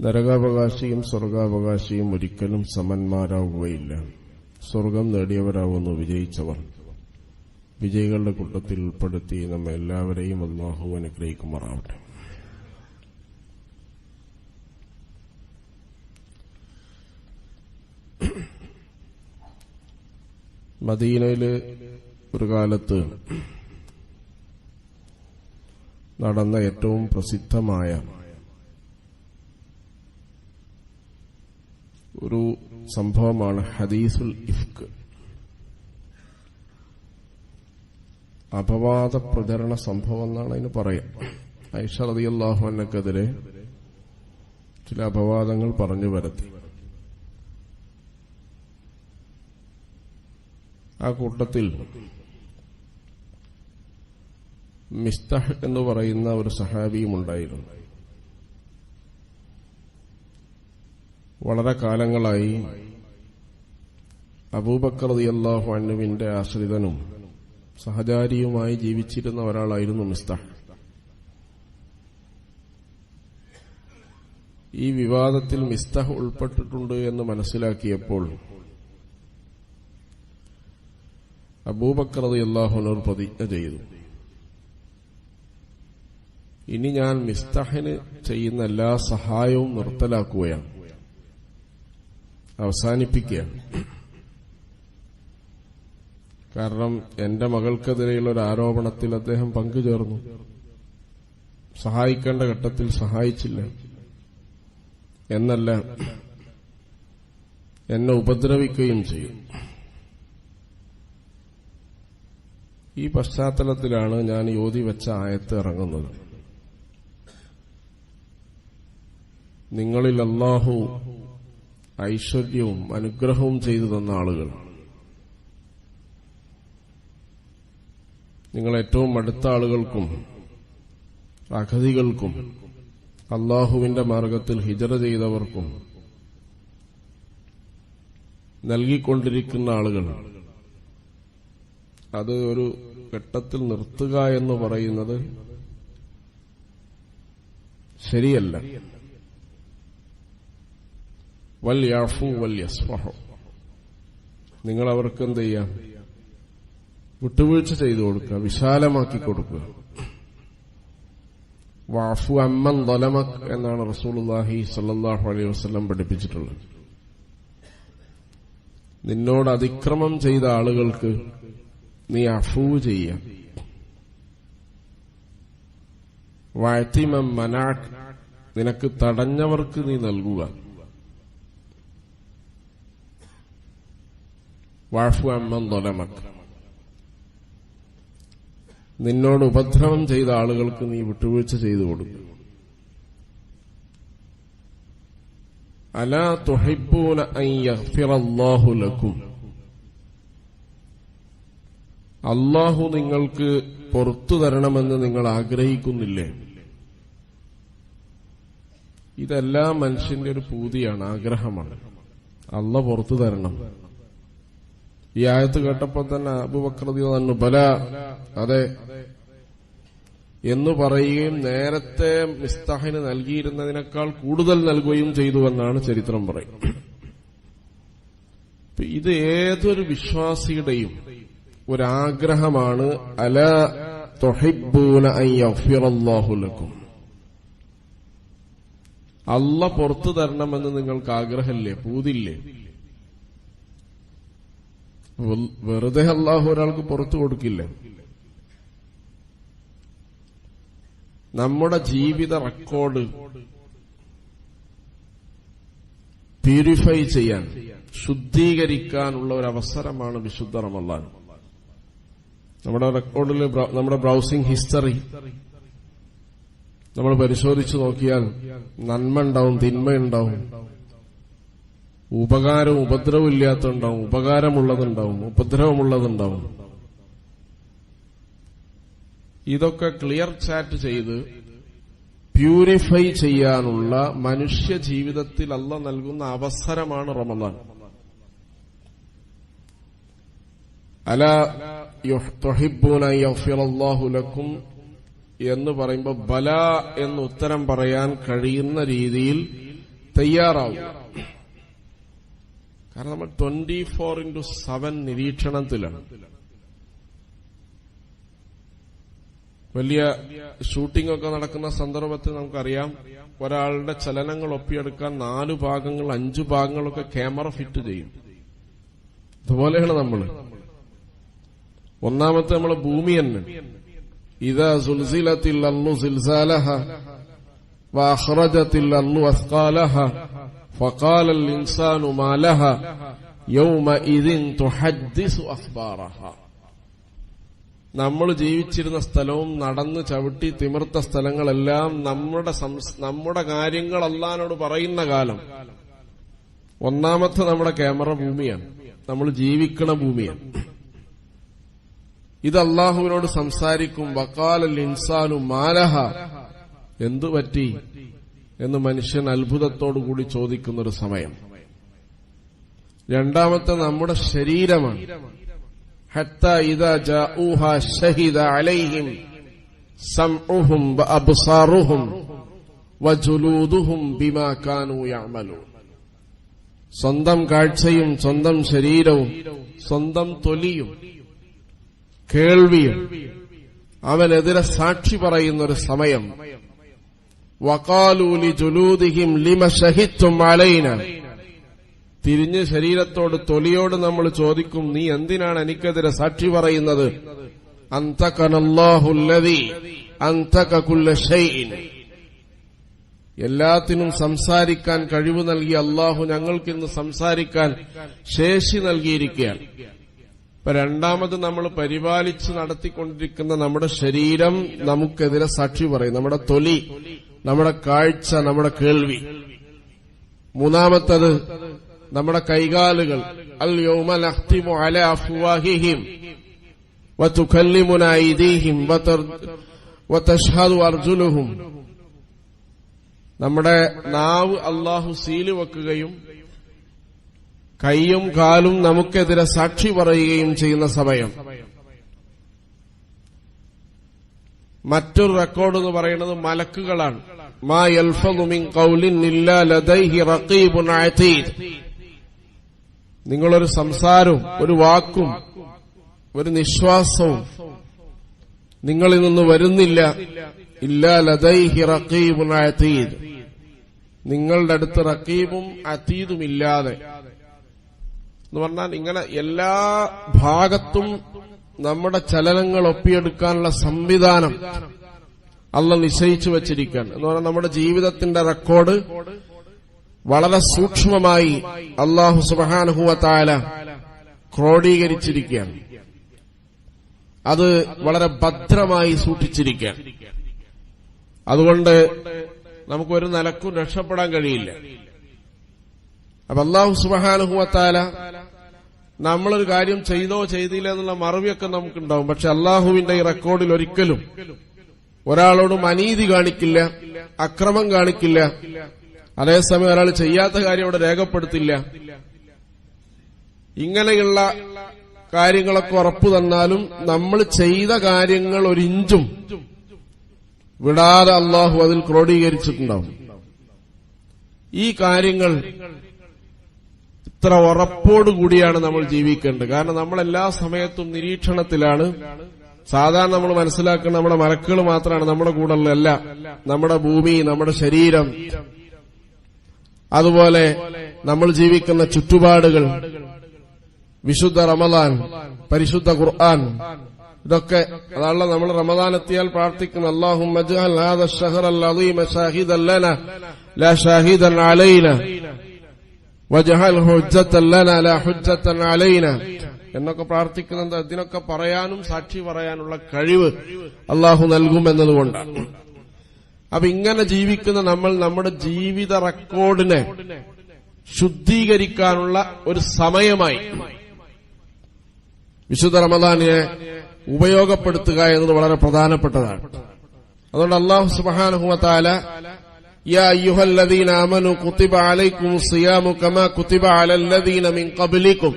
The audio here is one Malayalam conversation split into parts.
നരകാവകാശിയും സ്വർഗാവകാശിയും ഒരിക്കലും സമന്മാരാവുകയില്ല. സ്വർഗം നേടിയവരാവുന്നു വിജയിച്ചവർ. വിജയികളുടെ കൂട്ടത്തിൽ ഉൾപ്പെടുത്തി നമ്മെ എല്ലാവരെയും അള്ളാഹു അനുഗ്രഹിക്കുമാറാവട്ടെ. മദീനയിൽ ഒരു കാലത്ത് നടന്ന ഏറ്റവും പ്രസിദ്ധമായ ഒരു സംഭവമാണ് ഹദീസുൽ ഇഫ്ക്. അപവാദ പ്രചരണ സംഭവം എന്നാണ് അതിന് പറയാം. ഐഷ റതിയല്ലാഹുവിനെതിരെ ചില അപവാദങ്ങൾ പറഞ്ഞു വരത്തി ആ കൂട്ടത്തിൽ മിസ്തഹ് എന്ന് പറയുന്ന ഒരു സഹാബിയും ഉണ്ടായിരുന്നു. വളരെ കാലങ്ങളായി അബൂബക്കർ അള്ളാഹു അന്നുവിന്റെ ആശ്രിതനും സഹചാരിയുമായി ജീവിച്ചിരുന്ന ഒരാളായിരുന്നു മിസ്താഹ്. ഈ വിവാദത്തിൽ മിസ്തഹ് ഉൾപ്പെട്ടിട്ടുണ്ട് എന്ന് മനസ്സിലാക്കിയപ്പോൾ അബൂബക്കർ അള്ളാഹുനോർ പ്രതിജ്ഞ ചെയ്തു. ഇനി ഞാൻ മിസ്തഹിന് ചെയ്യുന്ന എല്ലാ സഹായവും നിർത്തലാക്കുകയാണ്. അവസാനിപ്പിക്കുകയാണ് കാരണം എന്റെ മകൾക്കെതിരെയുള്ള ഒരു ആരോപണത്തിൽ അദ്ദേഹം പങ്കുചേർന്നു. സഹായിക്കേണ്ട ഘട്ടത്തിൽ സഹായിച്ചില്ല. എന്നല്ല എന്നെ ഉപദ്രവിക്കുകയും ചെയ്യും. ഈ പശ്ചാത്തലത്തിലാണ് ഞാൻ യോതി വെച്ച ആയത്ത് ഇറങ്ങുന്നത്. നിങ്ങളിൽ അള്ളാഹു ഐശ്വര്യവും അനുഗ്രഹവും ചെയ്തു തന്ന ആളുകൾ. നിങ്ങൾ ഏറ്റവും അടുത്ത ആളുകൾക്കും അഗതികൾക്കും അള്ളാഹുവിന്റെ മാർഗത്തിൽ ഹിജറ ചെയ്തവർക്കും നൽകിക്കൊണ്ടിരിക്കുന്ന ആളുകൾ. അത് ഒരു ഘട്ടത്തിൽ നിർത്തുക എന്ന് പറയുന്നത് ശരിയല്ല. വൽ യാഫു വൽ നിങ്ങൾ അവർക്ക് എന്ത് ചെയ്യാം? വിട്ടുവീഴ്ച ചെയ്തു കൊടുക്കുക വിശാലമാക്കി കൊടുക്കുക. വാഫു അമ്മൻ ദലമക് എന്നാണ് റസൂലുല്ലാഹി സല്ലാഹു അലൈഹി വസ്ലം പഠിപ്പിച്ചിട്ടുള്ളത്. നിന്നോട് അതിക്രമം ചെയ്ത ആളുകൾക്ക് നീ അഫൂ ചെയ്യാം. വാഴ്ത്തിമം മനാക് നിനക്ക് തടഞ്ഞവർക്ക് നീ നൽകുക. വാഫു അമ്മൻ ദൊലമക് നിന്നോട് ഉപദ്രവം ചെയ്ത ആളുകൾക്ക് നീ വിട്ടുവീഴ്ച ചെയ്തു കൊടുക്കും. അല തുഹിബൂന ലക്കും. അള്ളാഹു നിങ്ങൾക്ക് പുറത്തു തരണമെന്ന് നിങ്ങൾ ആഗ്രഹിക്കുന്നില്ലേ? ഇതെല്ലാം മനുഷ്യന്റെ ഒരു പൂതിയാണ് ആഗ്രഹമാണ്. അള്ള പുറത്തു തരണം. ഈ ആയത്ത് കേട്ടപ്പോൾ തന്നെ അബുബക്രതി തന്നു ബല. അതെ. എന്ന് പറയുകയും നേരത്തെ മിസ്താഹിന് നൽകിയിരുന്നതിനേക്കാൾ കൂടുതൽ നൽകുകയും ചെയ്തുവെന്നാണ് ചരിത്രം പറയുന്നത്. ഇത് ഏതൊരു വിശ്വാസിയുടെയും ഒരാഗ്രഹമാണ്. അല തൊഹിബൂന അയ്യഫിറല്ലാഹുലക്കും അല്ല പുറത്തു തരണമെന്ന് നിങ്ങൾക്ക് ആഗ്രഹമില്ലേ പൂതില്ലേ വെറുതെ അള്ളാഹു ഒരാൾക്ക് പുറത്തു കൊടുക്കില്ല. നമ്മുടെ ജീവിത റെക്കോർഡ് പ്യൂരിഫൈ ചെയ്യാൻ ശുദ്ധീകരിക്കാനുള്ള ഒരു അവസരമാണ് വിശുദ്ധ റമല്ലാൻ നമ്മുടെ റെക്കോർഡിൽ നമ്മുടെ ബ്രൗസിംഗ് ഹിസ്റ്ററി നമ്മൾ പരിശോധിച്ചു നോക്കിയാൽ നന്മ ഉണ്ടാവും തിന്മയുണ്ടാവും ഉപകാരവും ഉപദ്രവം ഇല്ലാത്തുണ്ടാവും ഉപകാരമുള്ളതുണ്ടാവും ഉപദ്രവമുള്ളതുണ്ടാവും. ഇതൊക്കെ ക്ലിയർ ചാറ്റ് ചെയ്ത് പ്യൂരിഫൈ ചെയ്യാനുള്ള മനുഷ്യ ജീവിതത്തിൽ അല്ല നൽകുന്ന അവസരമാണ് റമദാൻ. അല ലക്കും എന്ന് പറയുമ്പോൾ ബല എന്ന് ഉത്തരം പറയാൻ കഴിയുന്ന രീതിയിൽ തയ്യാറാവും. കാരണം നമ്മൾ ട്വന്റി ഫോർ ഇന്റു സെവൻ നിരീക്ഷണത്തിലാണ് വലിയ ഷൂട്ടിംഗ് ഒക്കെ നടക്കുന്ന സന്ദർഭത്തിൽ നമുക്കറിയാം ഒരാളുടെ ചലനങ്ങൾ ഒപ്പിയെടുക്കാൻ നാല് ഭാഗങ്ങൾ അഞ്ചു ഭാഗങ്ങളൊക്കെ ക്യാമറ ഫിറ്റ് ചെയ്യും അതുപോലെയാണ് നമ്മൾ ഒന്നാമത്തെ നമ്മളെ ഭൂമി തന്നെ ഇതാ സുൽസിലത്തിൽ അന്നു സിൽസാലഹ وأخرجت الأرض أثقالها فقال الإنسان ما لها يومئذ تحدث أخبارها നമ്മൾ ജീവിച്ചിരുന്ന സ്ഥലവും നടന്ന് ചവിട്ടി തിമിർത്ത സ്ഥലങ്ങളെല്ലാം നമ്മുടെ സംസ്- നമ്മുടെ കാര്യങ്ങൾ അള്ളഹാനോട് പറയുന്ന കാലം ഒന്നാമത്തെ നമ്മുടെ ക്യാമറ ഭൂമിയാണ് നമ്മൾ ജീവിക്കണ ഭൂമിയാണ് ഇത് അള്ളാഹുവിനോട് സംസാരിക്കും വക്കാലൽ ഇൻസാനു മാലഹ എന്തു പറ്റി എന്ന് മനുഷ്യൻ അത്ഭുതത്തോടുകൂടി ചോദിക്കുന്ന ഒരു സമയം. രണ്ടാമത്തെ നമ്മുടെ ശരീരമാണ്. ഹത്ത ഷഹിദ അലൈഹിം ബിമാ കാനു സ്വന്തം കാഴ്ചയും സ്വന്തം ശരീരവും സ്വന്തം തൊലിയും കേൾവിയും അവനെതിരെ സാക്ഷി പറയുന്നൊരു സമയം. വക്കാലൂലി ജുലൂദിഹിം ലിമ ഷഹിത്തും അലൈന. തിരിഞ്ഞ് ശരീരത്തോട് തൊലിയോട് നമ്മൾ ചോദിക്കും നീ എന്തിനാണ് എനിക്കെതിരെ സാക്ഷി പറയുന്നത്? എല്ലാത്തിനും സംസാരിക്കാൻ കഴിവ് നൽകി അള്ളാഹു ഞങ്ങൾക്കിന്ന് സംസാരിക്കാൻ ശേഷി നൽകിയിരിക്കുകയാണ്. ഇപ്പൊ രണ്ടാമത് നമ്മൾ പരിപാലിച്ച് നടത്തിക്കൊണ്ടിരിക്കുന്ന നമ്മുടെ ശരീരം നമുക്കെതിരെ സാക്ഷി പറയും. നമ്മുടെ തൊലി നമ്മുടെ കാഴ്ച നമ്മുടെ കേൾവി. മൂന്നാമത്തത് നമ്മുടെ കൈകാലുകൾ. അൽ യൗമ നഹ്തിമു അല നമ്മുടെ നാവ് അള്ളാഹു സീൽ വെക്കുകയും കൈയും കാലും നമുക്കെതിരെ സാക്ഷി പറയുകയും ചെയ്യുന്ന സമയം. മറ്റൊരു റെക്കോർഡ് എന്ന് പറയുന്നത് മലക്കുകളാണ്. മാ يلفظ من ഖൗലിൻ إلا لديه رقيب عتيد. നിങ്ങളൊരു സംസാരവും ഒരു വാക്കും ഒരു നിശ്വാസവും നിങ്ങളിൽ നിന്ന് വരുന്നില്ല. ഇല്ലാ ലതൈഹി റഖീബുൻ അതീദ് നിങ്ങളുടെ അടുത്ത് റക്കീബും അതീദും ഇല്ലാതെ. എന്ന് പറഞ്ഞാൽ ഇങ്ങനെ എല്ലാ ഭാഗത്തും നമ്മുടെ ചലനങ്ങൾ ഒപ്പിയെടുക്കാനുള്ള സംവിധാനം അല്ല നിശ്ചയിച്ചു വച്ചിരിക്കുകയാണ്. എന്ന് പറഞ്ഞാൽ നമ്മുടെ ജീവിതത്തിന്റെ റെക്കോർഡ് വളരെ സൂക്ഷ്മമായി അള്ളാഹു സുബാനുഹുവത്തായ ക്രോഡീകരിച്ചിരിക്കുകയാണ്. അത് വളരെ ഭദ്രമായി സൂക്ഷിച്ചിരിക്കുകയാണ്. അതുകൊണ്ട് നമുക്കൊരു നിലക്കും രക്ഷപ്പെടാൻ കഴിയില്ല. അപ്പൊ അള്ളാഹു സുബഹാനുഹുവത്താല നമ്മളൊരു കാര്യം ചെയ്തോ ചെയ്തില്ല എന്നുള്ള മറവിയൊക്കെ നമുക്കുണ്ടാവും. പക്ഷെ അള്ളാഹുവിന്റെ ഈ റെക്കോർഡിൽ ഒരിക്കലും ഒരാളോടും അനീതി കാണിക്കില്ല അക്രമം കാണിക്കില്ല. അതേസമയം ഒരാൾ ചെയ്യാത്ത കാര്യം അവിടെ രേഖപ്പെടുത്തില്ല. ഇങ്ങനെയുള്ള കാര്യങ്ങളൊക്കെ ഉറപ്പു തന്നാലും നമ്മൾ ചെയ്ത കാര്യങ്ങൾ ഒരിഞ്ചും വിടാതെ അള്ളാഹു അതിൽ ക്രോഡീകരിച്ചിട്ടുണ്ടാവും. ഈ കാര്യങ്ങൾ ഇത്ര ഉറപ്പോടുകൂടിയാണ് നമ്മൾ ജീവിക്കേണ്ടത്. കാരണം നമ്മൾ എല്ലാ സമയത്തും നിരീക്ഷണത്തിലാണ് സാധാരണ നമ്മൾ മനസ്സിലാക്കുന്ന നമ്മുടെ മലക്കുകൾ മാത്രമാണ് നമ്മുടെ കൂടെ ഉള്ളതല്ല നമ്മുടെ ഭൂമി നമ്മുടെ ശരീരം. അതുപോലെ നമ്മൾ ജീവിക്കുന്ന ചുറ്റുപാടുകൾ. വിശുദ്ധ റമദാൻ പരിശുദ്ധ ഖുർആൻ. ഇതൊക്കെ അതാണല്ലോ നമ്മൾ റമദാൻ എത്തിയാൽ പ്രാർത്ഥിക്കുന്ന അള്ളാഹു ഹുജ്ജത്തൻ അലൈന. എന്നൊക്കെ പ്രാർത്ഥിക്കുന്നത് ഇതിനൊക്കെ പറയാനും സാക്ഷി പറയാനുള്ള കഴിവ് അള്ളാഹു നൽകുമെന്നതുകൊണ്ടാണ് അപ്പൊ ഇങ്ങനെ ജീവിക്കുന്ന നമ്മൾ നമ്മുടെ ജീവിത റെക്കോർഡിനെ ശുദ്ധീകരിക്കാനുള്ള ഒരു സമയമായി വിശുദ്ധ റമദാനിനെ ഉപയോഗപ്പെടുത്തുക എന്നത് വളരെ പ്രധാനപ്പെട്ടതാണ് അതുകൊണ്ട് അള്ളാഹു സുബാനുഹുമത്താല يا أيها الذين آمنوا كتب عليكم الصيام كما كتب على الذين من قبلكم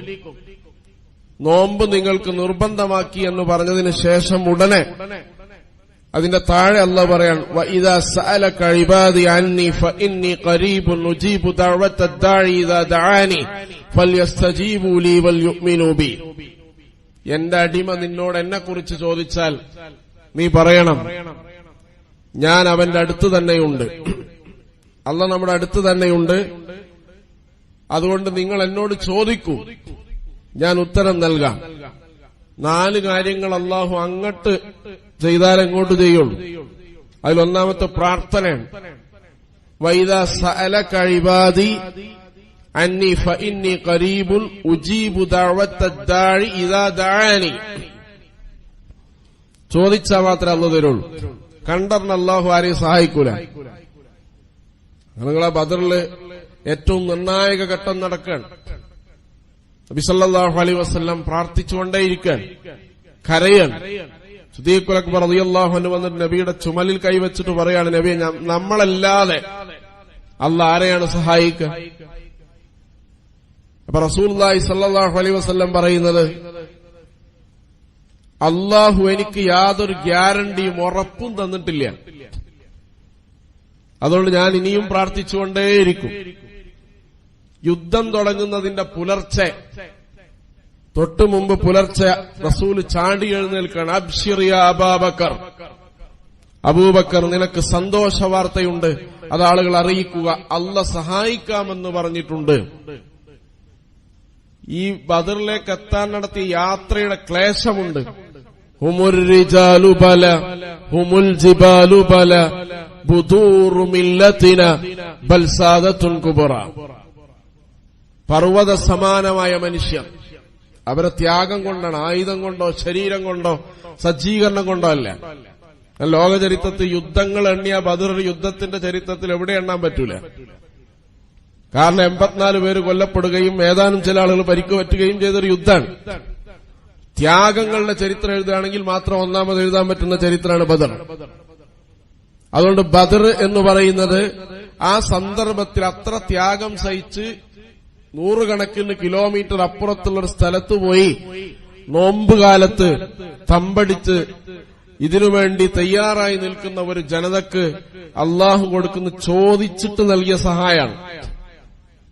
നോമ്പ് നിങ്ങൾക്ക് നിർബന്ധമാക്കി എന്ന് പറഞ്ഞതിന് ശേഷം ഉടനെ അതിന്റെ താഴെ അല്ല പറയാണ് എന്റെ അടിമ നിന്നോട് എന്നെ കുറിച്ച് ചോദിച്ചാൽ നീ പറയണം ഞാൻ അവന്റെ അടുത്ത് തന്നെയുണ്ട്. അല്ല നമ്മുടെ അടുത്ത് തന്നെയുണ്ട്. അതുകൊണ്ട് നിങ്ങൾ എന്നോട് ചോദിക്കൂ. ഞാൻ ഉത്തരം നൽകാം. നാല് കാര്യങ്ങൾ അള്ളാഹു അങ്ങോട്ട് ചെയ്താൽ അങ്ങോട്ട് ചെയ്യുള്ളൂ. അതിലൊന്നാമത്തെ പ്രാർത്ഥനയാണ്. വൈദ സഅല കഴിവാദി അന്നി ഫഇന്നി ഖരീബുൻ ഉജീബു ദാഴി ഇദാ ദഅാനി ചോദിച്ചാൽ മാത്രമേ അന്ന് തരുള്ളൂ. കണ്ടറിന് അള്ളാഹു ആരെയും സഹായിക്കൂല. നിങ്ങളെ ബദറിൽ ഏറ്റവും നിർണായക ഘട്ടം നടക്കാൻ നബിസല്ലാഹു അലൈ വസ്ല്ലാം പ്രാർത്ഥിച്ചുകൊണ്ടേയിരിക്കാൻ കരയാൻ സുദീഖുൽ അക്ബർ വന്നിട്ട് നബിയുടെ ചുമലിൽ കൈവച്ചിട്ട് പറയാണ് നബിയെ നമ്മളല്ലാതെ അല്ല ആരെയാണ് സഹായിക്കുക അപ്പൊ റസൂലുള്ളാഹി സല്ലല്ലാഹു അലൈഹി വസല്ലം പറയുന്നത് അള്ളാഹു എനിക്ക് യാതൊരു ഗ്യാരണ്ടിയും ഉറപ്പും തന്നിട്ടില്ല. അതുകൊണ്ട് ഞാൻ ഇനിയും പ്രാർത്ഥിച്ചുകൊണ്ടേയിരിക്കും. യുദ്ധം തുടങ്ങുന്നതിന്റെ പുലർച്ചെ. തൊട്ടു മുമ്പ് പുലർച്ചെ റസൂൽ ചാടി എഴുന്നേൽക്കാണ് അബ്ഷിറിയ അബാബക്കർ. അബൂബക്കർ നിനക്ക് സന്തോഷ വാർത്തയുണ്ട്. അത് ആളുകൾ അറിയിക്കുക. അല്ല സഹായിക്കാമെന്ന് പറഞ്ഞിട്ടുണ്ട്. ഈ ബദറിലേക്ക് എത്താൻ നടത്തിയ യാത്രയുടെ ക്ലേശമുണ്ട്. ഹുമുൽ റിജാലു ബല ഹുമുൽ ജിബാലു ബല ബുദൂറു മില്ലത്തിന ബൽ സാദത്തുൻ കുബറ. പർവത സമാനമായ മനുഷ്യർ. അവരെ ത്യാഗം കൊണ്ടാണ് ആയുധം കൊണ്ടോ ശരീരം കൊണ്ടോ സജ്ജീകരണം കൊണ്ടോ അല്ല. ലോക ചരിത്രത്തിൽ യുദ്ധങ്ങൾ എണ്ണിയ ബദർ യുദ്ധത്തിന്റെ ചരിത്രത്തിൽ എവിടെ എണ്ണാൻ പറ്റൂല. കാരണം എൺപത്തിനാല് പേര് കൊല്ലപ്പെടുകയും ഏതാനും ചില ആളുകൾ പരിക്ക് പറ്റുകയും ചെയ്തൊരു യുദ്ധമാണ്. ത്യാഗങ്ങളുടെ ചരിത്രം എഴുതുകയാണെങ്കിൽ മാത്രം ഒന്നാമത് എഴുതാൻ പറ്റുന്ന ചരിത്രമാണ് ബദർ. അതുകൊണ്ട് ബദർ എന്ന് പറയുന്നത് ആ സന്ദർഭത്തിൽ അത്ര ത്യാഗം സഹിച്ച് നൂറുകണക്കിന് കിലോമീറ്റർ അപ്പുറത്തുള്ള ഒരു സ്ഥലത്ത് പോയി നോമ്പുകാലത്ത് തമ്പടിച്ച് ഇതിനുവേണ്ടി തയ്യാറായി നിൽക്കുന്ന ഒരു ജനതക്ക് അള്ളാഹു കൊടുക്കുന്ന ചോദിച്ചിട്ട് നൽകിയ സഹായമാണ്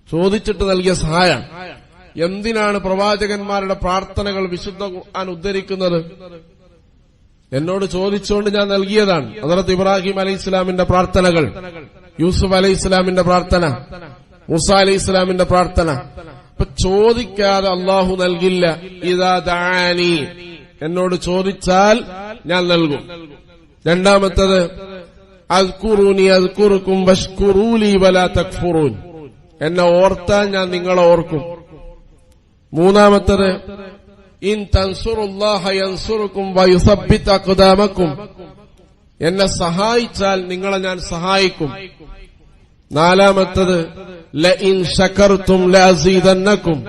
ചോദിച്ചിട്ട് നൽകിയ സഹായമാണ് എന്തിനാണ് പ്രവാചകന്മാരുടെ പ്രാർത്ഥനകൾ വിശുദ്ധ ഖുർആൻ ഉദ്ധരിക്കുന്നത്? എന്നോട് ചോദിച്ചുകൊണ്ട് ഞാൻ നൽകിയതാണ് ഹസരത്ത് ഇബ്രാഹിം അലൈഹി ഇസ്ലാമിന്റെ പ്രാർത്ഥനകൾ യൂസുഫ് അലൈഹി ഇസ്ലാമിന്റെ പ്രാർത്ഥന. മുസ അലൈഹി ഇസ്ലാമിന്റെ പ്രാർത്ഥന. അപ്പൊ ചോദിക്കാതെ അള്ളാഹു നൽകില്ല ഇതാ ദാനി. എന്നോട് ചോദിച്ചാൽ ഞാൻ നൽകും. രണ്ടാമത്തത് അദ്കുറൂനി അദ്കുറുക്കും വഷ്കുറൂലി വലാ തക്ഫുറൂൻ. എന്നെ ഓർത്താൽ ഞാൻ നിങ്ങളെ ഓർക്കും. മൂന്നാമത്തത് ഇൻ തൻസുറുല്ലാഹ യൻസുറുക്കും വയുസബ്ബിത്ത് അക്ദാമക്കും എന്നെ സഹായിച്ചാൽ നിങ്ങളെ ഞാൻ സഹായിക്കും. നാലാമത്തത് ല ഇൻ ഷക്കർത്തും ലഅസീദന്നക്കും.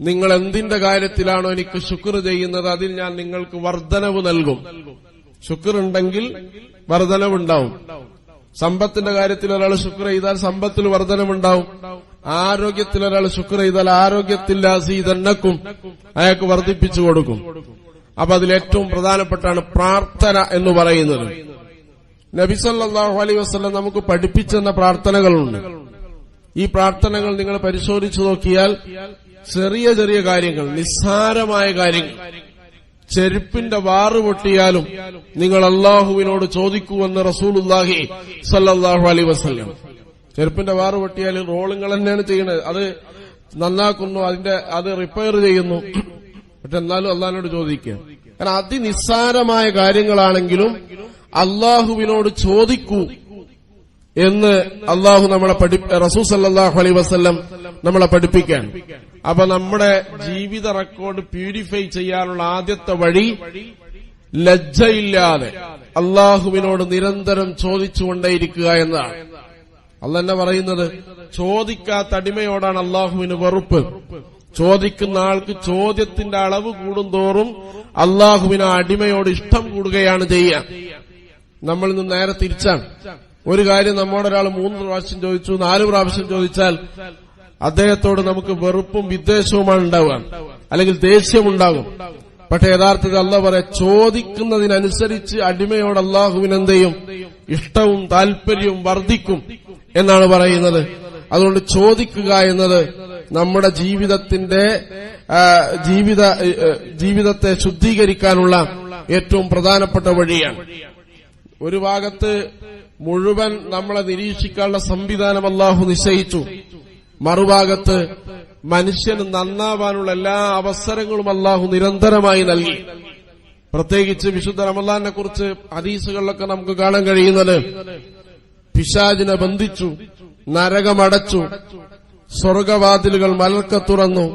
നിങ്ങൾ എന്തിന്റെ കാര്യത്തിലാണോ എനിക്ക് ശുക്ർ ചെയ്യുന്നത് അതിൽ ഞാൻ നിങ്ങൾക്ക് വർധനവ് നൽകും. ശുക്ർ ഉണ്ടെങ്കിൽ വർധനവുണ്ടാവും. സമ്പത്തിന്റെ കാര്യത്തിൽ ഒരാൾ ശുക്ർ ചെയ്താൽ സമ്പത്തിൽ വർധനമുണ്ടാവും ആരോഗ്യത്തിൽ ഒരാൾ ശുക്ർ ചെയ്താൽ ആരോഗ്യത്തിൽ അസീതന്നക്കും അയാൾക്ക് വർദ്ധിപ്പിച്ചു കൊടുക്കും. അപ്പൊ അതിൽ ഏറ്റവും പ്രധാനപ്പെട്ടാണ് പ്രാർത്ഥന എന്ന് പറയുന്നത്. നബിസല്ലാഹു അലൈ വസ്ലം നമുക്ക് പഠിപ്പിച്ചെന്ന പ്രാർത്ഥനകളുണ്ട്. ഈ പ്രാർത്ഥനകൾ നിങ്ങൾ പരിശോധിച്ചു നോക്കിയാൽ ചെറിയ ചെറിയ കാര്യങ്ങൾ നിസ്സാരമായ കാര്യങ്ങൾ. ചെരുപ്പിന്റെ വാറ് പൊട്ടിയാലും നിങ്ങൾ അള്ളാഹുവിനോട് ചോദിക്കുവെന്ന് റസൂലുല്ലാഹി സല്ലാഹു അലൈ വസ്ലം ചെരുപ്പിന്റെ വാറ് പൊട്ടിയാലും റോളുകൾ തന്നെയാണ് ചെയ്യുന്നത് അത് നന്നാക്കുന്നു അതിന്റെ അത് റിപ്പയർ ചെയ്യുന്നു. പക്ഷെ എന്നാലും അള്ളാഹിനോട് ചോദിക്കുക. കാരണം അതിനിസ്സാരമായ കാര്യങ്ങളാണെങ്കിലും അള്ളാഹുവിനോട് ചോദിക്കൂ. എന്ന് അള്ളാഹു നമ്മളെ പഠി റസൂൽ അലൈ വസ്ല്ലം നമ്മളെ പഠിപ്പിക്കാൻ. അപ്പൊ നമ്മുടെ ജീവിത റെക്കോർഡ് പ്യൂരിഫൈ ചെയ്യാനുള്ള ആദ്യത്തെ വഴി ലജ്ജയില്ലാതെ അള്ളാഹുവിനോട് നിരന്തരം ചോദിച്ചുകൊണ്ടേയിരിക്കുക എന്നതാണ്. അല്ല തന്നെ പറയുന്നത്? ചോദിക്കാത്ത അടിമയോടാണ് അള്ളാഹുവിന് വെറുപ്പ്. ചോദിക്കുന്ന ആൾക്ക് ചോദ്യത്തിന്റെ അളവ് കൂടുന്തോറും അള്ളാഹുവിന് അടിമയോട് ഇഷ്ടം കൂടുകയാണ് ചെയ്യുക. ഇന്ന് നേരെ തിരിച്ചാണ്. ഒരു കാര്യം നമ്മോട് ഒരാൾ മൂന്ന് പ്രാവശ്യം ചോദിച്ചു നാല് പ്രാവശ്യം ചോദിച്ചാൽ അദ്ദേഹത്തോട് നമുക്ക് വെറുപ്പും വിദ്വേഷവുമാണ് ഉണ്ടാവുക. അല്ലെങ്കിൽ ദേഷ്യമുണ്ടാകും പക്ഷെ യഥാർത്ഥത്തിൽ അല്ല പറയാ ചോദിക്കുന്നതിനനുസരിച്ച് അടിമയോട് അള്ളാഹുവിനെന്തെയും ഇഷ്ടവും താല്പര്യവും വർദ്ധിക്കും എന്നാണ് പറയുന്നത്. അതുകൊണ്ട് ചോദിക്കുക എന്നത് നമ്മുടെ ജീവിതത്തിന്റെ ജീവിത ജീവിതത്തെ ശുദ്ധീകരിക്കാനുള്ള ഏറ്റവും പ്രധാനപ്പെട്ട വഴിയാണ്. ഒരു ഭാഗത്ത് മുഴുവൻ നമ്മളെ നിരീക്ഷിക്കാനുള്ള സംവിധാനം അള്ളാഹു നിശ്ചയിച്ചു. മറുഭാഗത്ത് മനുഷ്യന് നന്നാവാനുള്ള എല്ലാ അവസരങ്ങളും അള്ളാഹു നിരന്തരമായി നൽകി. പ്രത്യേകിച്ച് വിശുദ്ധ റമലാനെ കുറിച്ച് ഹദീസുകളിലൊക്കെ നമുക്ക് കാണാൻ കഴിയുന്നത് പിശാജിനെ ബന്ധിച്ചു നരകമടച്ചു സ്വർഗവാതിലുകൾ മലർക്ക തുറന്നു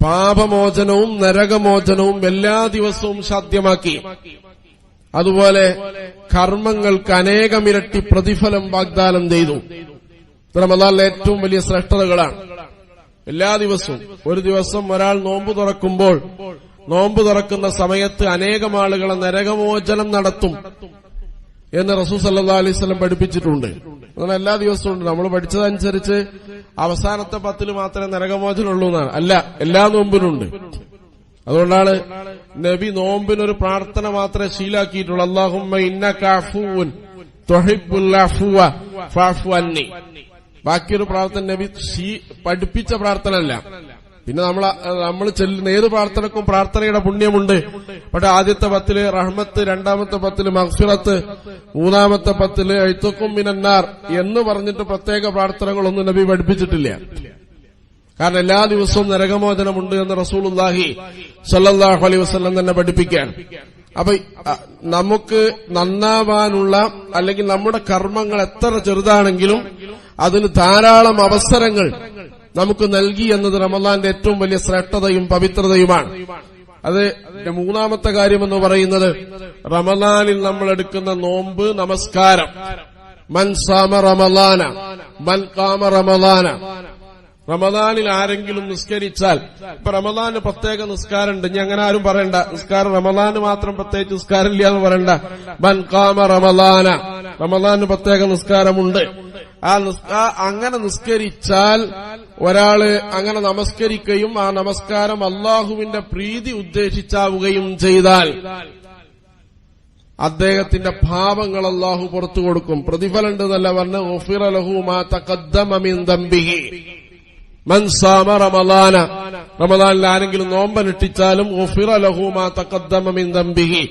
പാപമോചനവും നരകമോചനവും എല്ലാ ദിവസവും സാധ്യമാക്കി അതുപോലെ കർമ്മങ്ങൾക്ക് അനേകമിരട്ടി പ്രതിഫലം വാഗ്ദാനം ചെയ്തു. റമദാനിലെ ഏറ്റവും വലിയ ശ്രേഷ്ഠതകളാണ്. എല്ലാ ദിവസവും ഒരു ദിവസം ഒരാൾ നോമ്പ് തുറക്കുമ്പോൾ നോമ്പ് തുറക്കുന്ന സമയത്ത് അനേകം ആളുകളെ നരകമോചനം നടത്തും എന്ന് റസൂൽ സല്ലാ അലൈവല്ലം പഠിപ്പിച്ചിട്ടുണ്ട്. അങ്ങനെ എല്ലാ ദിവസവും ഉണ്ട്. നമ്മൾ പഠിച്ചതനുസരിച്ച് അവസാനത്തെ പത്തിൽ മാത്രമേ നരകമോചനമുള്ളൂ എന്നാണ്. അല്ല എല്ലാ നോമ്പിനുണ്ട് അതുകൊണ്ടാണ് നബി നോമ്പിനൊരു പ്രാർത്ഥന മാത്രമേ ശീലാക്കിയിട്ടുള്ളൂ. അള്ളാഹുമ്മ ബാക്കിയൊരു പ്രാർത്ഥന നബി പഠിപ്പിച്ച പ്രാർത്ഥന അല്ല പിന്നെ നമ്മൾ നമ്മൾ ചെല്ലുന്ന ഏത് പ്രാർത്ഥനക്കും പ്രാർത്ഥനയുടെ പുണ്യമുണ്ട്. പക്ഷെ ആദ്യത്തെ പത്തിൽ റഹ്മത്ത് രണ്ടാമത്തെ പത്തിൽ മഹ്സുറത്ത് മൂന്നാമത്തെ പത്തിൽ എഴുത്തുക്കും മിനന്നാർ എന്ന് പറഞ്ഞിട്ട് പ്രത്യേക പ്രാർത്ഥനകളൊന്നും നബി പഠിപ്പിച്ചിട്ടില്ല. കാരണം എല്ലാ ദിവസവും നരകമോചനമുണ്ട് എന്ന് റസൂലുല്ലാഹി സല്ലാഹു അലൈ വസ്ലം തന്നെ പഠിപ്പിക്കാൻ. അപ്പൊ നമുക്ക് നന്നാവാനുള്ള അല്ലെങ്കിൽ നമ്മുടെ കർമ്മങ്ങൾ എത്ര ചെറുതാണെങ്കിലും അതിന് ധാരാളം അവസരങ്ങൾ നമുക്ക് നൽകി എന്നത് റമദാന്റെ ഏറ്റവും വലിയ ശ്രേഷ്ഠതയും പവിത്രതയുമാണ്. അത് മൂന്നാമത്തെ കാര്യമെന്ന് പറയുന്നത് റമദാനിൽ നമ്മൾ എടുക്കുന്ന നോമ്പ് നമസ്കാരം. മൻ സാമ റമദാന മൻ കാമ റമദാന. റമദാനിൽ ആരെങ്കിലും നിസ്കരിച്ചാൽ ഇപ്പൊ റമദാന് പ്രത്യേക നിസ്കാരമുണ്ട്. ഇനി അങ്ങനെ ആരും പറയണ്ട. നിസ്കാരം റമദാന് മാത്രം പ്രത്യേകിച്ച് നിസ്കാരം ഇല്ല എന്ന് പറയണ്ട. ബൻകാമ റമദാന. റമദാന് പ്രത്യേക നിസ്കാരമുണ്ട്. ആ അങ്ങനെ നിസ്കരിച്ചാൽ ഒരാൾ അങ്ങനെ നമസ്കരിക്കുകയും ആ നമസ്കാരം അള്ളാഹുവിന്റെ പ്രീതി ഉദ്ദേശിച്ചാവുകയും ചെയ്താൽ അദ്ദേഹത്തിന്റെ പാപങ്ങൾ അള്ളാഹു പുറത്തു കൊടുക്കും. പ്രതിഫലം ഉണ്ടെന്നല്ല പറഞ്ഞ് ഒഫിറലഹു മാ തഖദ്ദമ മിൻ ദംബിഹി. മൻ സാമ റമദാന. റമദാനിൽ ആരെങ്കിലും നോമ്പനുഷ്ഠിച്ചാലും ദംബിഹി.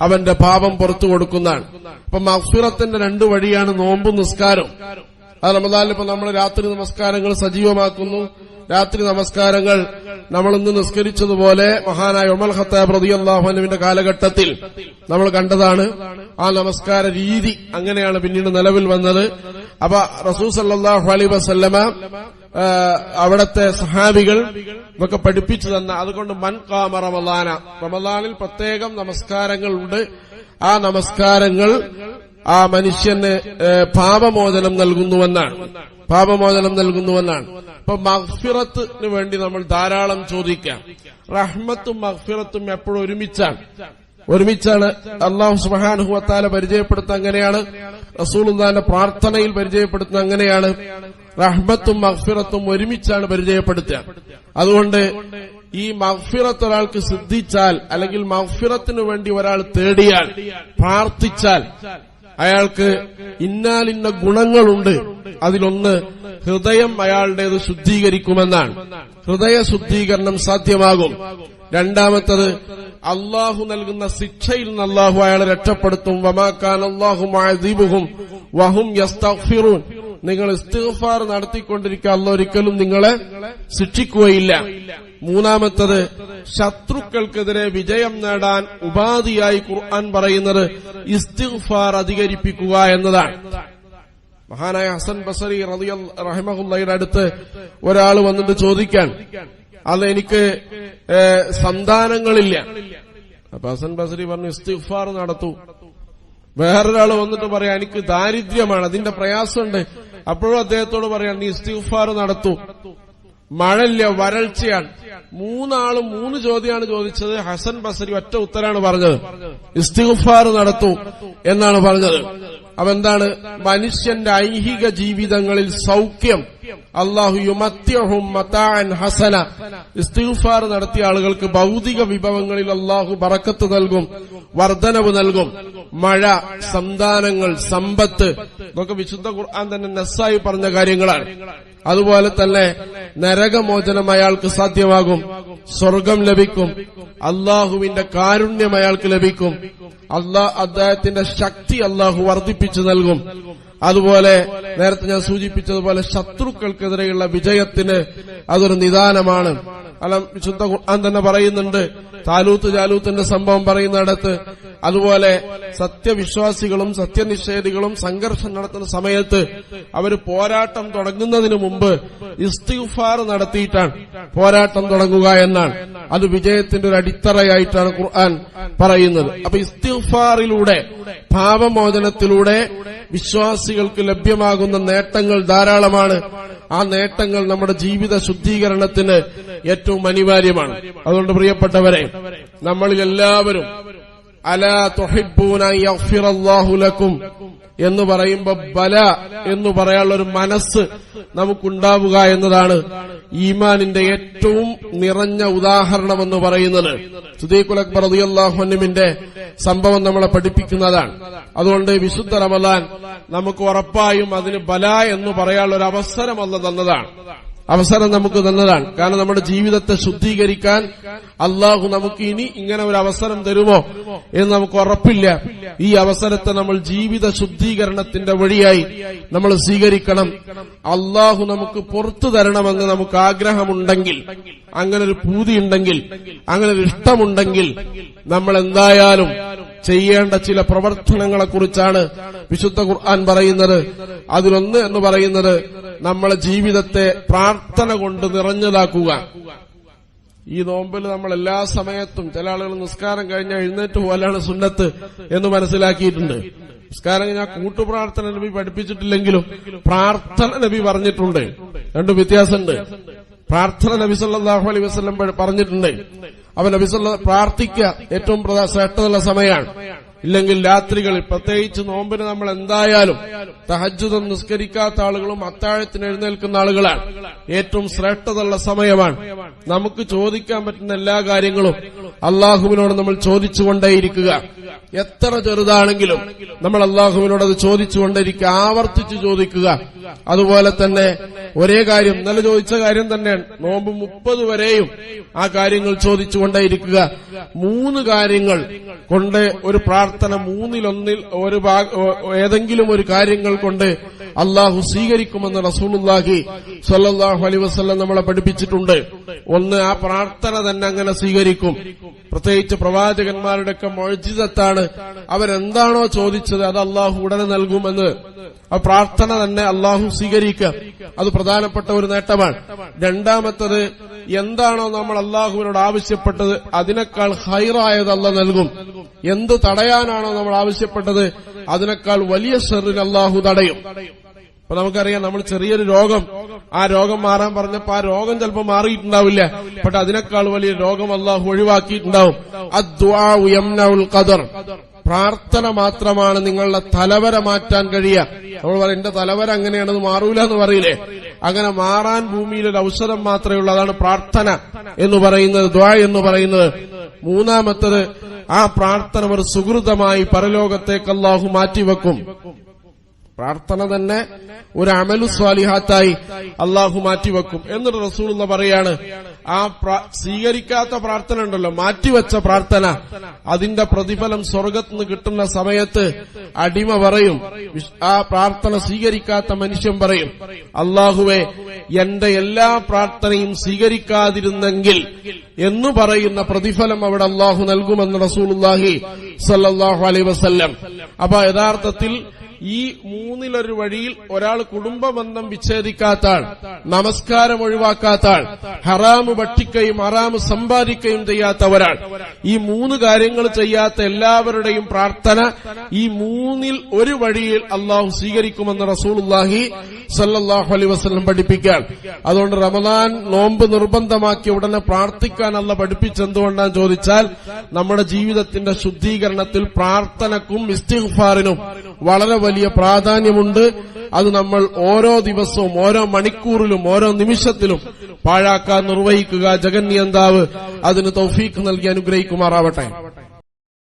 അവന്റെ പാപം പുറത്തു കൊടുക്കുന്നതാണ്. അപ്പൊ മഫിറത്തിന്റെ രണ്ടു വഴിയാണ് നോമ്പും നിസ്കാരം. അത് റമദാനിൽ ഇപ്പൊ നമ്മൾ രാത്രി നമസ്കാരങ്ങൾ സജീവമാക്കുന്നു. രാത്രി നമസ്കാരങ്ങൾ നമ്മൾ ഇന്ന് നിസ്കരിച്ചതുപോലെ മഹാനായ ഉമൽ ഖത്താബ് റളിയല്ലാഹുവിന്റെ കാലഘട്ടത്തിൽ നമ്മൾ കണ്ടതാണ്. ആ നമസ്കാര രീതി അങ്ങനെയാണ് പിന്നീട് നിലവിൽ വന്നത്. അപ്പൊ റസൂസ് സല്ലാഹു അലൈ വസല്ലമ അവിടത്തെ സഹാബികൾ ഒക്കെ പഠിപ്പിച്ചു തന്ന അതുകൊണ്ട് മൻകാമ റമദാന. റമദാനിൽ പ്രത്യേകം നമസ്കാരങ്ങളുണ്ട് ആ നമസ്കാരങ്ങൾ ആ മനുഷ്യന് പാപമോചനം നൽകുന്നുവെന്നാണ്. പാപമോചനം നൽകുന്നുവെന്നാണ്. ഇപ്പൊ മഹ്ഫിറത്തിന് വേണ്ടി നമ്മൾ ധാരാളം ചോദിക്കാം. റഹ്മത്തും മഹ്ഫിറത്തും എപ്പോഴും ഒരുമിച്ചാണ്. ഒരുമിച്ചാണ് അള്ളാഹു സുബാനുഹുവത്താല പരിചയപ്പെടുത്തുന്ന അങ്ങനെയാണ്. റസൂൽ പ്രാർത്ഥനയിൽ പരിചയപ്പെടുത്തുന്ന അങ്ങനെയാണ്. റഹ്മത്തും മഹ്ഫിറത്തും ഒരുമിച്ചാണ് പരിചയപ്പെടുത്തുക. അതുകൊണ്ട് ഈ മഹ്ഫിറത്ത് ഒരാൾക്ക് സിദ്ധിച്ചാൽ അല്ലെങ്കിൽ മഹ്ഫിറത്തിനു വേണ്ടി ഒരാൾ തേടിയാൽ പ്രാർത്ഥിച്ചാൽ അയാൾക്ക് ഇന്നാലിന്ന ഗുണങ്ങളുണ്ട്. അതിലൊന്ന് ഹൃദയം അയാളുടേത് ശുദ്ധീകരിക്കുമെന്നാണ്. ഹൃദയ ശുദ്ധീകരണം സാധ്യമാകും. രണ്ടാമത്തത് അള്ളാഹു നൽകുന്ന ശിക്ഷയിൽ നിന്ന് അള്ളാഹു അയാളെ രക്ഷപ്പെടുത്തും. വമാക്കാൻ അള്ളാഹു മാദീബുഹും വഹും യസ്തഗ്ഫിറൂൻ. നിങ്ങൾ ഇസ്തിഗ്ഫാർ നടത്തിക്കൊണ്ടിരിക്കുക അല്ല ഒരിക്കലും നിങ്ങളെ ശിക്ഷിക്കുകയില്ല. മൂന്നാമത്തത് ശത്രുക്കൾക്കെതിരെ വിജയം നേടാൻ ഉപാധിയായി ഖുർആൻ പറയുന്നത് ഇസ്തിഗ്ഫാർ അധികരിപ്പിക്കുക എന്നതാണ്. മഹാനായ ഹസൻ ബസറി റഹിമഹുല്ലയുടെ അടുത്ത് ഒരാൾ വന്നിട്ട് ചോദിക്കാൻ അത് എനിക്ക് സന്താനങ്ങളില്ല. അപ്പൊ ഹസൻ ബസരി പറഞ്ഞു ഇസ്തിഫാർ നടത്തൂ. വേറൊരാൾ വന്നിട്ട് പറയാം എനിക്ക് ദാരിദ്ര്യമാണ് അതിന്റെ പ്രയാസമുണ്ട്. അപ്പോഴും അദ്ദേഹത്തോട് പറയാം നീ ഇസ്തിഫാർ നടത്തു. മഴയില്ല വരൾച്ചയാണ്. മൂന്നാളും മൂന്ന് ചോദ്യമാണ് ചോദിച്ചത്. ഹസൻ ബസരി ഒറ്റ ഉത്തരാണ് പറഞ്ഞത്. ഇസ്തിഫാർ നടത്തു എന്നാണ് പറഞ്ഞത്. അപ്പൊ എന്താണ്? മനുഷ്യന്റെ ഐഹിക ജീവിതങ്ങളിൽ സൗഖ്യം അള്ളാഹു ഹസന. ഇസ്തിഗ്ഫാർ നടത്തിയ ആളുകൾക്ക് ഭൗതിക വിഭവങ്ങളിൽ അള്ളാഹു ബറക്കത്ത് നൽകും വർധനവ് നൽകും. മഴ സന്താനങ്ങൾ സമ്പത്ത് ഇതൊക്കെ വിശുദ്ധ ഖുർആൻ തന്നെ നസ്സായി പറഞ്ഞ കാര്യങ്ങളാണ്. അതുപോലെ തന്നെ നരകമോചനം അയാൾക്ക് സാധ്യമാകും സ്വർഗം ലഭിക്കും അള്ളാഹുവിന്റെ കാരുണ്യം അയാൾക്ക് ലഭിക്കും. അള്ളാഹ് അദ്ദേഹത്തിന്റെ ശക്തി അള്ളാഹു വർദ്ധിപ്പിച്ചു നൽകും. അതുപോലെ നേരത്തെ ഞാൻ സൂചിപ്പിച്ചതുപോലെ ശത്രുക്കൾക്കെതിരെയുള്ള വിജയത്തിന് അതൊരു നിദാനമാണ്. അല്ല വിശുദ്ധ ഖുർആൻ തന്നെ പറയുന്നുണ്ട് താലൂത്ത് ജാലൂത്തിന്റെ സംഭവം പറയുന്നിടത്ത് അതുപോലെ സത്യവിശ്വാസികളും സത്യനിഷേധികളും സംഘർഷം നടത്തുന്ന സമയത്ത് അവർ പോരാട്ടം തുടങ്ങുന്നതിന് മുമ്പ് ഇസ്തിഫാർ നടത്തിയിട്ടാണ് പോരാട്ടം തുടങ്ങുക എന്നാണ്. അത് വിജയത്തിന്റെ ഒരു അടിത്തറയായിട്ടാണ് ഖുർആൻ പറയുന്നത്. അപ്പൊ ഇസ്തിഫാറിലൂടെ പാപമോചനത്തിലൂടെ വിശ്വാസികൾക്ക് ലഭ്യമാകുന്ന നേട്ടങ്ങൾ ധാരാളമാണ്. ആ നേട്ടങ്ങൾ നമ്മുടെ ജീവിത ശുദ്ധീകരണത്തിന് ഏറ്റവും അനിവാര്യമാണ്. അതുകൊണ്ട് പ്രിയപ്പെട്ടവരെ നമ്മളിൽ എല്ലാവരും അലാ തൊഹിബൂന യഗ്ഫിറല്ലാഹു ലക്കും എന്ന് പറയുമ്പോ ബല എന്ന് പറയാനുള്ള ഒരു മനസ്സ് നമുക്കുണ്ടാവുക എന്നതാണ് ഈമാനിന്റെ ഏറ്റവും നിറഞ്ഞ ഉദാഹരണം എന്ന് പറയുന്നത്. സുദീഖുൽ അക്ബർ റളിയല്ലാഹുവിന്റെ സംഭവം നമ്മളെ പഠിപ്പിക്കുന്നതാണ്. അതുകൊണ്ട് വിശുദ്ധ റമദാൻ നമുക്ക് ഉറപ്പായും അതിന് ബല എന്ന് പറയാനുള്ള ഒരു അവസരം തന്നതാണ്. അവസരം നമുക്ക് തന്നതാണ്. കാരണം നമ്മുടെ ജീവിതത്തെ ശുദ്ധീകരിക്കാൻ അള്ളാഹു നമുക്ക് ഇനി ഇങ്ങനെ ഒരു അവസരം തരുമോ എന്ന് നമുക്ക് ഉറപ്പില്ല. ഈ അവസരത്തെ നമ്മൾ ജീവിത ശുദ്ധീകരണത്തിന്റെ വഴിയായി നമ്മൾ സ്വീകരിക്കണം. അള്ളാഹു നമുക്ക് പുറത്തു തരണമെന്ന് നമുക്ക് ആഗ്രഹമുണ്ടെങ്കിൽ അങ്ങനെ ഒരു പൂതിയുണ്ടെങ്കിൽ അങ്ങനെ ഒരു ഇഷ്ടമുണ്ടെങ്കിൽ നമ്മൾ എന്തായാലും ചെയ്യേണ്ട ചില പ്രവർത്തനങ്ങളെ കുറിച്ചാണ് വിശുദ്ധ ഖുർആൻ പറയുന്നത്. അതിലൊന്ന് എന്ന് പറയുന്നത് നമ്മളെ ജീവിതത്തെ പ്രാർത്ഥന കൊണ്ട് നിറഞ്ഞതാക്കുക. ഈ നോമ്പിൽ നമ്മൾ എല്ലാ സമയത്തും ചില ആളുകൾ നിസ്കാരം കഴിഞ്ഞാൽ എഴുന്നേറ്റ് പോലാണ് സുന്നത്ത് എന്ന് മനസ്സിലാക്കിയിട്ടുണ്ട്. നിസ്കാരം ഞാൻ കൂട്ടുപ്രാർത്ഥന നബി പഠിപ്പിച്ചിട്ടില്ലെങ്കിലും പ്രാർത്ഥന നബി പറഞ്ഞിട്ടുണ്ട്. രണ്ടും വ്യത്യാസമുണ്ട്. പ്രാർത്ഥന നബി സല്ലാഹു അലൈഹി വസല്ലം പറഞ്ഞിട്ടുണ്ട്. അവൻ നബി സല്ല പ്രാർത്ഥിക്കുക. ഏറ്റവും ശ്രേഷ്ഠതയുള്ള സമയമാണ്. ഇല്ലെങ്കിൽ രാത്രികളിൽ പ്രത്യേകിച്ച് നോമ്പിന് നമ്മൾ എന്തായാലും തഹജുദം നിസ്കരിക്കാത്ത ആളുകളും അത്താഴത്തിന് എഴുന്നേൽക്കുന്ന ആളുകളാണ്. ഏറ്റവും ശ്രേഷ്ഠതയുള്ള സമയമാണ്. നമുക്ക് ചോദിക്കാൻ പറ്റുന്ന എല്ലാ കാര്യങ്ങളും അള്ളാഹുവിനോട് നമ്മൾ ചോദിച്ചുകൊണ്ടേയിരിക്കുക. എത്ര ചെറുതാണെങ്കിലും നമ്മൾ അള്ളാഹുവിനോട് അത് ചോദിച്ചുകൊണ്ടിരിക്കുക ആവർത്തിച്ച് ചോദിക്കുക. അതുപോലെ തന്നെ ഒരേ കാര്യം നല്ല ചോദിച്ച കാര്യം തന്നെയാണ്. നോമ്പ് മുപ്പത് വരെയും ആ കാര്യങ്ങൾ ചോദിച്ചുകൊണ്ടേയിരിക്കുക. മൂന്ന് കാര്യങ്ങൾ കൊണ്ട് ഒരു പ്രാർത്ഥന മൂന്നിലൊന്നിൽ ഒരു ഏതെങ്കിലും ഒരു കാര്യങ്ങൾ കൊണ്ട് അള്ളാഹു സ്വീകരിക്കുമെന്ന് റസൂലുല്ലാഹി സല്ലാഹു അലി വസല്ലം നമ്മളെ പഠിപ്പിച്ചിട്ടുണ്ട്. ഒന്ന് ആ പ്രാർത്ഥന തന്നെ അങ്ങനെ സ്വീകരിക്കും. പ്രത്യേകിച്ച് പ്രവാചകന്മാരുടെയൊക്കെ മൊഴിജിതത്താണ് അവരെന്താണോ ചോദിച്ചത് അത് അള്ളാഹു ഉടനെ നൽകുമെന്ന്. ആ പ്രാർത്ഥന തന്നെ അള്ളാഹു സ്വീകരിക്കുക. അത് പ്രധാനപ്പെട്ട ഒരു നേട്ടമാണ്. രണ്ടാമത്തത് എന്താണോ നമ്മൾ അള്ളാഹുവിനോട് ആവശ്യപ്പെട്ടത് അതിനേക്കാൾ ഹൈറായത് അല്ല നൽകും. എന്ത് തടയാനാണോ നമ്മൾ ആവശ്യപ്പെട്ടത് അതിനേക്കാൾ വലിയ ഷെറിന് അള്ളാഹു തടയും. അപ്പൊ നമുക്കറിയാം നമ്മൾ ചെറിയൊരു രോഗം. ആ രോഗം മാറാൻ പറഞ്ഞപ്പോ ആ രോഗം ചിലപ്പോൾ മാറിയിട്ടുണ്ടാവില്ല. പക്ഷെ അതിനേക്കാൾ വലിയ രോഗം അള്ളാഹു ഒഴിവാക്കിയിട്ടുണ്ടാവും. പ്രാർത്ഥന മാത്രമാണ് നിങ്ങളുടെ തലവര മാറ്റാൻ കഴിയുക. നമ്മൾ പറയും എന്റെ തലവര അങ്ങനെയാണെന്ന് മാറൂല എന്ന് പറയില്ലേ? അങ്ങനെ മാറാൻ ഭൂമിയിൽ ഒരു അവസരം മാത്രമേ ഉള്ളൂ. അതാണ് പ്രാർത്ഥന എന്ന് പറയുന്നത് ദ്വാ എന്ന് പറയുന്നത്. മൂന്നാമത്തത് ആ പ്രാർത്ഥന ഒരു സുഹൃതമായി പരലോകത്തേക്ക് അള്ളാഹു മാറ്റിവെക്കും. പ്രാർത്ഥന തന്നെ ഒരു അമലു സ്വാലിഹാത്തായി അള്ളാഹു മാറ്റിവെക്കും. എന്നിട്ട് റസൂലുള്ള പറയാണ് ആ സ്വീകരിക്കാത്ത പ്രാർത്ഥന ഉണ്ടല്ലോ. മാറ്റിവെച്ച പ്രാർത്ഥന. അതിന്റെ പ്രതിഫലം സ്വർഗത്ത് നിന്ന് കിട്ടുന്ന സമയത്ത് അടിമ പറയും. ആ പ്രാർത്ഥന സ്വീകരിക്കാത്ത മനുഷ്യൻ പറയും. അള്ളാഹുവെ എന്റെ എല്ലാ പ്രാർത്ഥനയും സ്വീകരിക്കാതിരുന്നെങ്കിൽ എന്ന് പറയുന്ന പ്രതിഫലം അവിടെ അള്ളാഹു നൽകുമെന്ന് റസൂലുല്ലാഹി സല്ലാഹു അലൈഹി വസല്ലം. അപ്പൊ യഥാർത്ഥത്തിൽ ഈ മൂന്നിലൊരു വഴിയിൽ ഒരാൾ കുടുംബബന്ധം വിച്ഛേദിക്കാത്ത ആൾ നമസ്കാരം ഒഴിവാക്കാത്ത ആൾ ഹറാമ് ഭക്ഷിക്കുകയും ഹറാമ് സമ്പാദിക്കുകയും ചെയ്യാത്ത ഒരാൾ ഈ മൂന്ന് കാര്യങ്ങൾ ചെയ്യാത്ത എല്ലാവരുടെയും പ്രാർത്ഥന ഈ മൂന്നിൽ ഒരു വഴിയിൽ അള്ളാഹു സ്വീകരിക്കുമെന്ന് റസൂലുല്ലാഹി സല്ലാഹു അലൈ വസ്ലം പഠിപ്പിക്കാൻ. അതുകൊണ്ട് റമദാൻ നോമ്പ് നിർബന്ധമാക്കി ഉടനെ പ്രാർത്ഥിക്കാൻ അല്ല പഠിപ്പിച്ചെന്തുകൊണ്ടാണ് ചോദിച്ചാൽ നമ്മുടെ ജീവിതത്തിന്റെ ശുദ്ധീകരണത്തിൽ പ്രാർത്ഥനക്കും ഇസ്തിഗ്ഫാറിനും വളരെ വലിയ പ്രാധാന്യമുണ്ട്. അത് നമ്മൾ ഓരോ ദിവസവും ഓരോ മണിക്കൂറിലും ഓരോ നിമിഷത്തിലും പാഴാക്കാൻ നിർവഹിക്കുക. ജഗന്യന്താവ് അതിന് തൗഫീഖ് നൽകി അനുഗ്രഹിക്കുമാറാവട്ടെ.